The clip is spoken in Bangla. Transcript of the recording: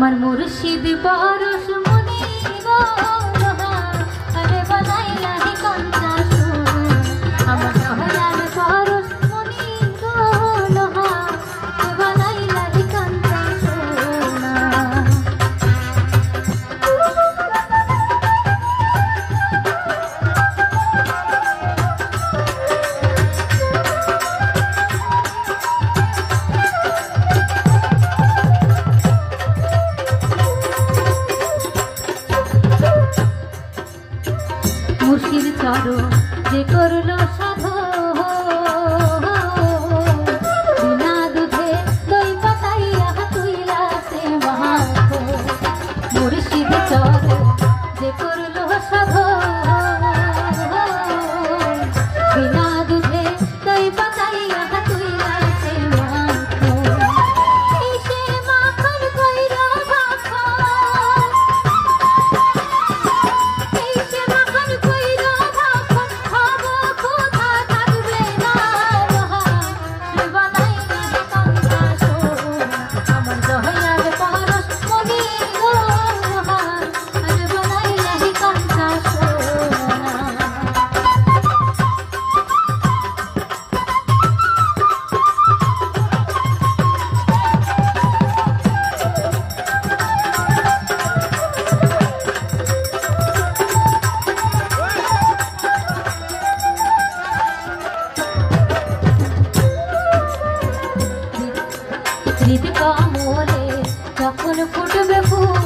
আমার মুর্শিদ পারস যে করল সব শীত কমলে যখন ফুটবে ফুল